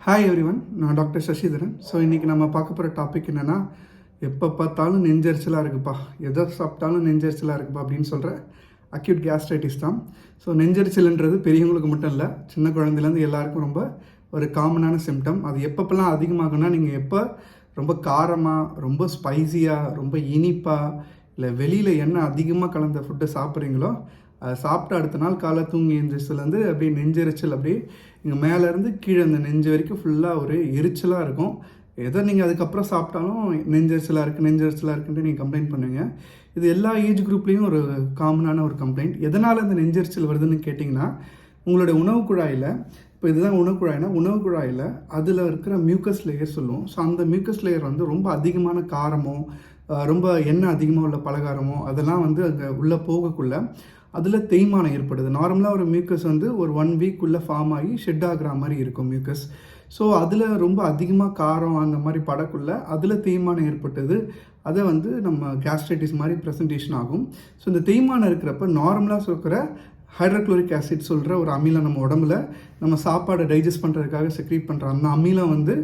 Hi everyone நான் doctor Sasitharan. So இன்றைக்கி நம்ம பார்க்க போகிற டாபிக் என்னென்னா எப்போ பார்த்தாலும் நெஞ்சரிச்சலாக இருக்குப்பா. எதை சாப்பிட்டாலும் நெஞ்சரிச்சலாக இருக்குப்பா அப்படின்னு சொல்கிற அக்யூட் கேஸ்ட்ரைட்டிஸ் தான். ஸோ நெஞ்சரிச்சல்ன்றது பெரியவங்களுக்கு மட்டும் இல்லை சின்ன குழந்தையிலேருந்து எல்லாருக்கும் ரொம்ப ஒரு காமனான சிம்டம் அது எப்பப்பெல்லாம் அதிகமாகும்னா நீங்கள் எப்போ ரொம்ப காரமாக ரொம்ப ஸ்பைசியாக ரொம்ப இனிப்பாக இல்லை வெளியில் என்ன அதிகமாக கலந்த ஃபுட்டை சாப்பிட்றீங்களோ அதை சாப்பிட்டு அடுத்த நாள் காலை தூங்கி எழுந்திரிச்சதுலேருந்து அப்படியே நெஞ்செரிச்சல் அப்படியே இங்கே மேலேருந்து கீழே அந்த நெஞ்சு வரைக்கும் ஃபுல்லாக ஒரு எரிச்சலாக இருக்கும். எதை நீங்கள் அதுக்கப்புறம் சாப்பிட்டாலும் நெஞ்செரிச்சலாக இருக்குது நெஞ்சரிச்சலாக இருக்குன்ட்டு நீங்கள் கம்ப்ளைண்ட் பண்ணுவீங்க. இது எல்லா ஏஜ் குரூப்லேயும் ஒரு காமனான ஒரு கம்ப்ளைண்ட் எதனால் அந்த நெஞ்செரிச்சல் வருதுன்னு கேட்டிங்கன்னா உங்களுடைய உணவு குழாயில் இப்போ இதுதான் உணவு குழாய்னா உணவு குழாயில் அதில் இருக்கிற மியூக்கஸ் லேயர் சொல்லுவோம். ஸோ அந்த மியூக்கஸ் லேயர் வந்து ரொம்ப அதிகமான காரமோ ரொம்ப எண்ணெய் அதிகமாக உள்ள பலகாரமோ அதெல்லாம் வந்து அங்கே உள்ளே போகக்குள்ள அதில் தேய்மானம் ஏற்படுது. நார்மலாக ஒரு மியூக்கஸ் வந்து ஒரு ஒன் வீக்குள்ளே ஃபார்ம் ஆகி ஷெட் ஆகுற மாதிரி இருக்கும் மியூக்கஸ் ஸோ அதில் ரொம்ப அதிகமாக காரம் அந்த மாதிரி படக்குள்ள அதில் தேய்மானம் ஏற்பட்டது. அதை வந்து நம்ம கேஸ்ட்ரைட்டிஸ் மாதிரி ப்ரெசன்டேஷன் ஆகும். ஸோ இந்த தேய்மானம் இருக்கிறப்ப நார்மலாக சொல்கிற ஹைட்ரோக்ளோரிக் ஆசிட் சொல்கிற ஒரு அமிலம் நம்ம உடம்புல நம்ம சாப்பாடை டைஜஸ்ட் பண்ணுறதுக்காக செக்ரீட் பண்ணுற அந்த அமிலம் வந்து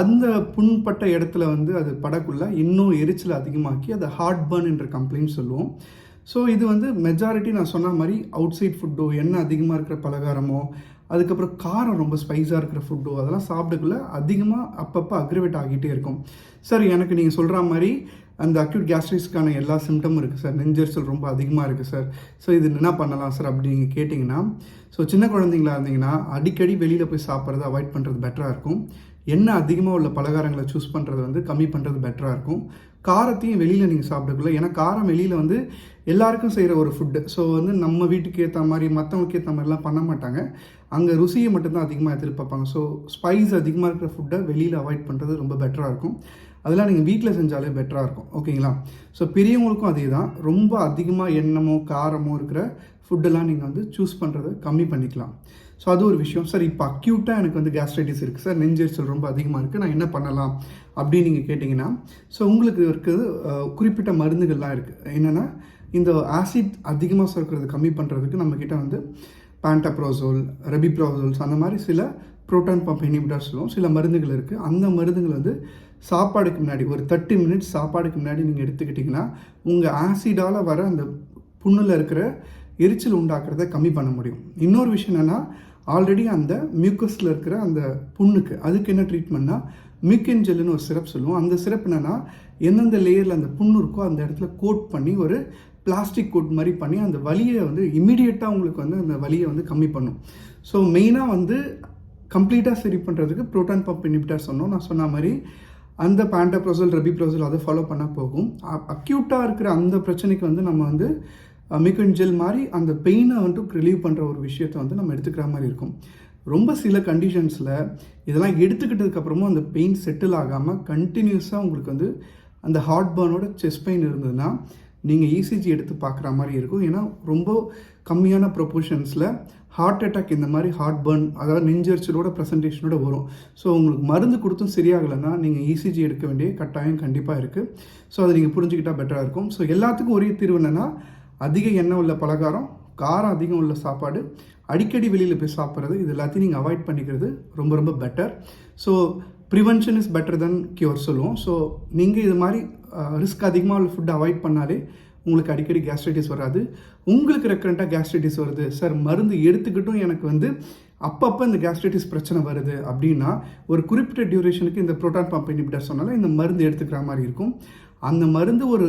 அந்த புண்பட்ட இடத்துல வந்து அது படக்குள்ள இன்னும் எரிச்சல் அதிகமாக்கி அதை ஹார்ட் பர்ன் என்ற கம்ப்ளைண்ட் சொல்லுவோம். ஸோ இது வந்து மெஜாரிட்டி நான் சொன்ன மாதிரி அவுட் சைட் ஃபுட்டோ எண்ணெய் அதிகமாக இருக்கிற பலகாரமோ அதுக்கப்புறம் காரம் ரொம்ப ஸ்பைஸாக இருக்கிற ஃபுட்டோ அதெல்லாம் சாப்பிடக்குள்ள அதிகமாக அப்பப்போ அக்ரிவேட் ஆகிட்டே இருக்கும். சார் எனக்கு நீங்கள் சொல்கிற மாதிரி அந்த அக்யூட் கேஸ்ட்ரிஸ்க்கான எல்லா சிம்டமும் இருக்குது சார் நெஞ்சரிச்சல் ரொம்ப அதிகமாக இருக்குது சார் ஸோ இது என்ன பண்ணலாம் சார் அப்படி நீங்கள் கேட்டிங்கன்னா ஸோ சின்ன குழந்தைங்களா இருந்தீங்கன்னா அடிக்கடி வெளியில் போய் சாப்பிட்றத அவாய்ட் பண்ணுறது பெட்டராக இருக்கும். எண்ணெய் அதிகமாக உள்ள பலகாரங்களை சூஸ் பண்ணுறது வந்து கம்மி பண்ணுறது பெட்டராக இருக்கும். காரத்தையும் வெளியில் நீங்கள் சாப்பிடக்குள்ள. ஏன்னா காரம் வெளியில் வந்து எல்லாருக்கும் செய்கிற ஒரு ஃபுட்டு ஸோ வந்து நம்ம வீட்டுக்கு ஏற்ற மாதிரி மற்றவங்களுக்கு ஏற்ற மாதிரிலாம் பண்ண மாட்டாங்க. அங்கே ருசியை மட்டும்தான் அதிகமாக எதிர்பார்ப்பாங்க ஸோ ஸ்பைஸ் அதிகமாக இருக்கிற ஃபுட்டை வெளியில் அவாய்ட் பண்ணுறது ரொம்ப பெட்டராக இருக்கும். அதெல்லாம் நீங்கள் வீட்டில் செஞ்சாலே பெட்டராக இருக்கும். ஓகேங்களா ஸோ பெரியவங்களுக்கும் அதே தான். ரொம்ப அதிகமாக எண்ணமோ காரமோ இருக்கிற ஃபுட்டெல்லாம் நீங்கள் வந்து சூஸ் பண்ணுறதை கம்மி பண்ணிக்கலாம். ஸோ அது ஒரு விஷயம். சார் இப்போ அக்யூட்டாக எனக்கு வந்து கேஸ்ட்ரைட்டிஸ் இருக்குது சார் நெஞ்செரிச்சல் ரொம்ப அதிகமாக இருக்குது நான் என்ன பண்ணலாம் அப்படின்னு நீங்கள் கேட்டிங்கன்னா ஸோ உங்களுக்கு இருக்குது குறிப்பிட்ட மருந்துகள்லாம் இருக்குது என்னென்னா இந்த ஆசிட் அதிகமாக சுரக்கிறது கம்மி பண்ணுறதுக்கு நம்மக்கிட்ட வந்து பேண்டாப்ரோசோல் ரெபிப்ரோசோல்ஸ் அந்த மாதிரி சில புரோட்டான் பம்ப் இனிபிட்டர்ஸ் சொல்லுவோம் சில மருந்துகள் இருக்குது அந்த மருந்துகள் வந்து சாப்பாடுக்கு முன்னாடி ஒரு தேர்ட்டி மினிட்ஸ் சாப்பாடுக்கு முன்னாடி நீங்கள் எடுத்துக்கிட்டிங்கன்னா உங்கள் ஆசிடால் வர அந்த புண்ணில் இருக்கிற எரிச்சல் உண்டாக்குறத கம்மி பண்ண முடியும். இன்னொரு விஷயம் என்னென்னா ஆல்ரெடி அந்த மியூக்கஸில் இருக்கிற அந்த புண்ணுக்கு அதுக்கு என்ன ட்ரீட்மெண்ட்னா மியூக்கன் ஜெல்லுன்னு ஒரு சிரப் சொல்லுவோம். அந்த சிரப் என்னென்னா எந்தெந்த லேயரில் அந்த புண்ணு இருக்கோ அந்த இடத்துல கோட் பண்ணி ஒரு பிளாஸ்டிக் கோட் மாதிரி பண்ணி அந்த வலியை வந்து இமீடியட்டாக உங்களுக்கு வந்து அந்த வலியை வந்து கம்மி பண்ணும். ஸோ மெயினாக வந்து கம்ப்ளீட்டாக சரி பண்ணுறதுக்கு ப்ரோட்டான் பம்ப் இனிபிட்டர் சொன்னோம். நான் சொன்ன மாதிரி அந்த பேண்டாப்ரோசல் ரெபிப்ரோசல் அதை ஃபாலோ பண்ணால் போகும். அக்யூட்டாக இருக்கிற அந்த பிரச்சனைக்கு வந்து நம்ம வந்து மிக்கன் ஜெல் மாதிரி அந்த பெயினை வந்துட்டு ரிலீவ் பண்ணுற ஒரு விஷயத்தை வந்து நம்ம எடுத்துக்கிற மாதிரி இருக்கும். ரொம்ப சில கண்டிஷன்ஸில் இதெல்லாம் எடுத்துக்கிட்டதுக்கப்புறமும் அந்த பெயின் செட்டில் ஆகாமல் கண்டினியூஸாக உங்களுக்கு வந்து அந்த ஹார்ட் பர்னோட செஸ்ட் பெயின் இருந்ததுன்னா நீங்கள் இசிஜி எடுத்து பார்க்குற மாதிரி இருக்கும். ஏன்னா ரொம்ப கம்மியான ப்ரொபோர்ஷன்ஸில் ஹார்ட் அட்டாக் இந்த மாதிரி ஹார்ட் பர்ன் அதாவது நெஞ்சரிச்சலோட ப்ரெசன்டேஷனோட வரும். ஸோ உங்களுக்கு மருந்து கொடுத்தும் சரியாகலைன்னா நீங்கள் இசிஜி எடுக்க வேண்டிய கட்டாயம் கண்டிப்பாக இருக்குது ஸோ அதை நீங்கள் புரிஞ்சுக்கிட்டால் பெட்டராக இருக்கும். ஸோ எல்லாத்துக்கும் ஒரே தீர்வு என்னென்னா அதிக எண்ணெய் உள்ள பலகாரம் காரம் அதிகம் உள்ள சாப்பாடு அடிக்கடி வெளியில் போய் சாப்பிட்றது இது எல்லாத்தையும் நீங்கள் அவாய்ட் பண்ணிக்கிறது ரொம்ப ரொம்ப better so prevention is better than cure சொல்லுவோம். ஸோ நீங்கள் இது மாதிரி ரிஸ்க் அதிகமாக உள்ள ஃபுட்டை அவாய்ட் பண்ணாலே உங்களுக்கு அடிக்கடி கேஸ்ட்ரைட்டிஸ் வராது. உங்களுக்கு ரெக்கரண்ட்டாக கேஸ்ட்ரைட்டிஸ் வருது. சார் மருந்து எடுத்துக்கிட்டும் எனக்கு வந்து அப்பப்போ இந்த கேஸ்ட்ரைட்டிஸ் பிரச்சனை வருது அப்படின்னா ஒரு குறிப்பிட்ட டியூரேஷனுக்கு இந்த ப்ரோட்டான் பம்ப் இனிபிட்டர் சொன்னாலும் இந்த மருந்து எடுத்துக்கிற மாதிரி இருக்கும். அந்த மருந்து ஒரு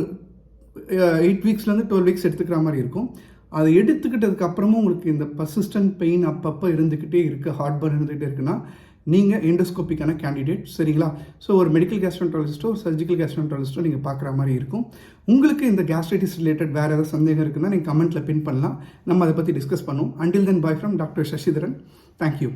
எயிட் வீக்ஸ்லேருந்து டுவெல் வீக்ஸ் எடுத்துக்கிற மாதிரி இருக்கும். அதை எடுத்துக்கிட்டதுக்கு அப்புறமும் உங்களுக்கு இந்த பர்சிஸ்டன்ட் பெயின் அப்பப்போ இருந்துக்கிட்டே இருக்குது ஹார்ட் பர்ன் இருந்துகிட்டே இருக்குன்னா நீங்கள் எண்டோஸ்கோப்பிக்கான கேண்டிடேட் சரிங்களா? ஸோ ஒரு மெடிக்கல் கேஸ்ட்ரோன்டாலஜிஸ்ட்டோ சர்ஜிக்கல் கேஸ்ட்ரோன்டாலஜிஸ்ட்டோ நீங்கள் பார்க்குற மாதிரி இருக்கும். உங்களுக்கு இந்த கேஸ்ட்ரைட்டிஸ் ரிலேட்டட் வேறு ஏதாவது சந்தேகம் இருக்குன்னா நீங்கள் கமெண்ட்டில் பின் பண்ணலாம். நம்ம அதை பற்றி டிஸ்கஸ் பண்ணுவோம். Until then bye from doctor Sasidharan thank you